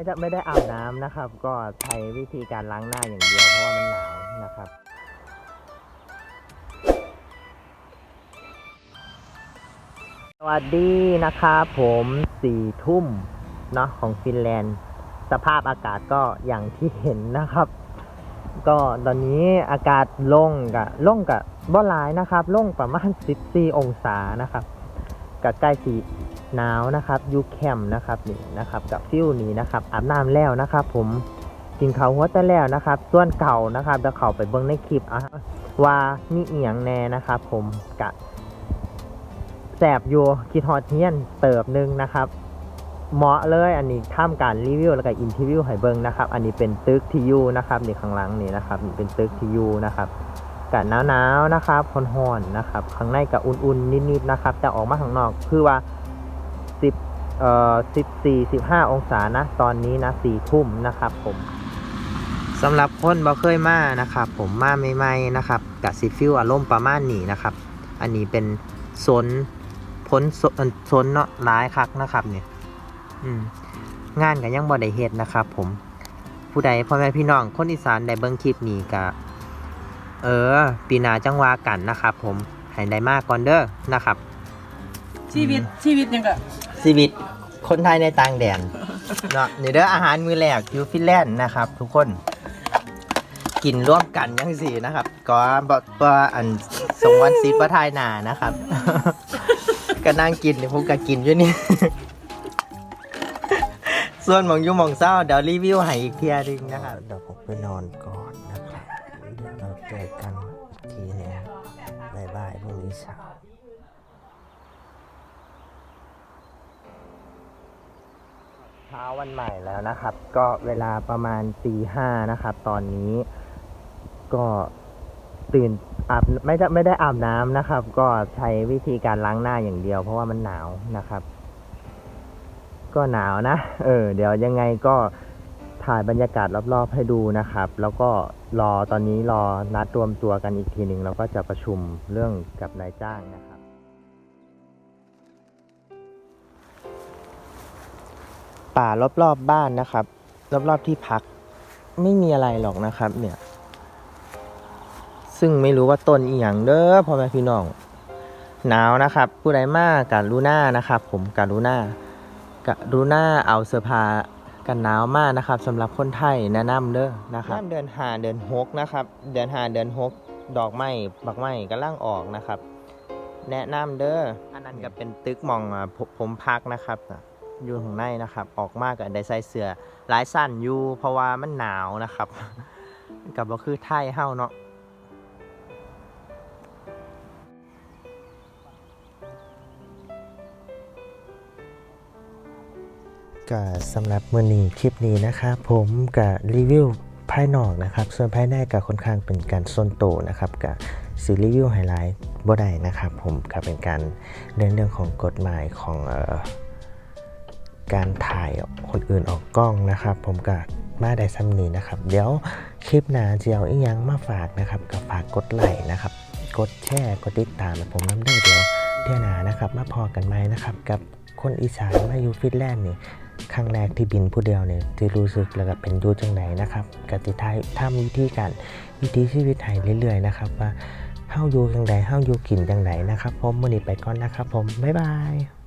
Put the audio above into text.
ไม่ได้ไม่ได้อาบน้ำนะครับ ก็ใช้วิธีการล้างหน้าอย่างเดียวเพราะว่ามันหนาวนะครับ สวัสดีนะครับผมสี่ทุ่มเนาะของฟินแลนด์ สภาพอากาศก็อย่างที่เห็นนะครับ ก็ตอนนี้อากาศลงกะลงกะบ่หลายนะครับลงประมาณ 14 องศานะครับกับใกล้สี หนาวนะครับยูแคมนะครับนี่นะครับกับฟิวนี้นะครับอาบน้ำแล้วนะครับ ผมกินข้าหัวแต่แล้วนะครับ ส่วนเก่านะครับจะเข้าไปเบิ่งในคลิปอะว่ามีเอียงแน่นะครับ ผมกะแสบอยู่คิดฮอดเฮียนเติบหนึงนะครับเหมาะเลยอันนี้ท่ามการรีวิวแล้วก็อินทิวิวให้เบิ่งนะครับ อันนี้เป็นตึกทียูนะครับนี่ข้างหลังนี่นะครับนี่เป็นตึกทียูนะครับกับหนาวๆนะครับร้อนๆนะครับ ข้างในกับอุ่นๆนิดๆนะครับแต่ออกมาข้างนอกคือว่า 10เอ่อ14 15องศานะตอนนี้นะ4ทุ่มนะครับผมสำหรับคนบ่เคยมานะครับผมมาใหม่ๆนะครับกับสิฟิลอารมณ์ประมาณนี้นะครับ อันนี้เป็นโซนพ้นโซนโซนเนาะร้ายคักนะครับเนี่ยอืมงานก็ยังบ่ได้เฮ็ดนะครับ ผมผู้ใดพ่อแม่พี่น้องคนอีสานได้เบิ่งคลิปนี้ก็เออ ปีนาจังวากันนะครับ ผมให้ได้มากก่อนเด้อนะครับ ชีวิตชีวิตยังก็ ชีวิตคนไทยในต่างแดนเนาะนี่เด้ออาหารมือแรกอยู่ฟินแลนด์นะครับ ทุกคน กินร่วมกันยังสี่นะครับ ก็บ่บ่อันสงวันซีดประทายหนานะครับ ก็นั่งกินนี่ผมก็กินอยู่นี่ ส่วนหมองอยูหมองเศร้าเดี๋ยวรีวิวให้อีกเทียหนึงนะครับ เดี๋ยวผมไปนอนก่อนนะครับเดี๋ยวเราเจอกันทีนี้บายบายพรุ่งนี้เช้า เช้าวันใหม่แล้วนะครับ ก็เวลาประมาณตีห้านะครับ ตอนนี้ก็ตื่นอาบไม่ได้ไม่ได้อาบน้ำนะครับ ก็ใช้วิธีการล้างหน้าอย่างเดียว เพราะว่ามันหนาวนะครับ ก็หนาวนะ เออ เดี๋ยวยังไงก็ถ่ายบรรยากาศรอบๆให้ดูนะครับ แล้วก็รอตอนนี้รอนัดรวมตัวกันอีกทีหนึ่งแล้วก็จะประชุมเรื่องกับนายจ้างนะครับ ป่ารอบๆบบ้านนะครับ รอบๆที่พัก ไม่มีอะไรหรอกนะครับ เนี่ย ซึ่งไม่รู้ว่าต้นอีหยังเด้อพ่อแม่พี่น้องหนาวนะครับ ผู้ใดมากการูน่านะครับ ผมการูน่าการูน่าเอาเสื้อผ้ากันหนาวมากนะครับสำหรับคนไทยแนะนำเด้อนะครับเดือนหาเดือนหกนะครับ เดือนหาเดือนหกดอกไม้บักไม้กำลังออกนะครับ แนะนำเด้ออันนั้นก็เป็นตึกมองผมผมพักนะครับ อยู่ข้างในนะครับ ออกมากกับได้ใส่เสื้อหลายสั้นอยู่เพราะว่ามันหนาวนะครับ กับก็คือไทยเฮาเนาะก็สำหรับมือนี้คลิปนี้นะครับผมกับรีวิวภายนอกนะครับ ส่วนภายในก็ค่อนข้างเป็นการส่วนโตนะครับกับซีรีวิวไฮไลท์บ่ได้นะครับ ผมก็เป็นการเรื่องเรื่องของกฎหมายของเอ่อ การถ่ายคนอื่นออกกล้องนะครับ ผมก็มาได้ซ้ำนี้นะครับ เดี๋ยวคลิปหน้าจะเอาอีกยังมาฝากนะครับก็ฝากกดไลค์นะครับ กดแชร์กดติดตามผมน้ำเด้เดี๋ยวเที่ยวหนานะครับ มาพอกันไหมนะครับ กับคนอีสานมาอยู่ฟินแลนด์นี่ครั้งแรกที่บินผู้เดียวเนี่ยที่รู้สึกแล้วก็เป็นยูจังไหนนะครับกติทายทำวิธีการวิธีชีวิตไทยเรื่อยๆนะครับว่าเฮาอยู่จังใดเฮาอยู่กินจังไหนนะครับ ผมมื้อนี้ไปก่อนนะครับ ผมบ๊ายบาย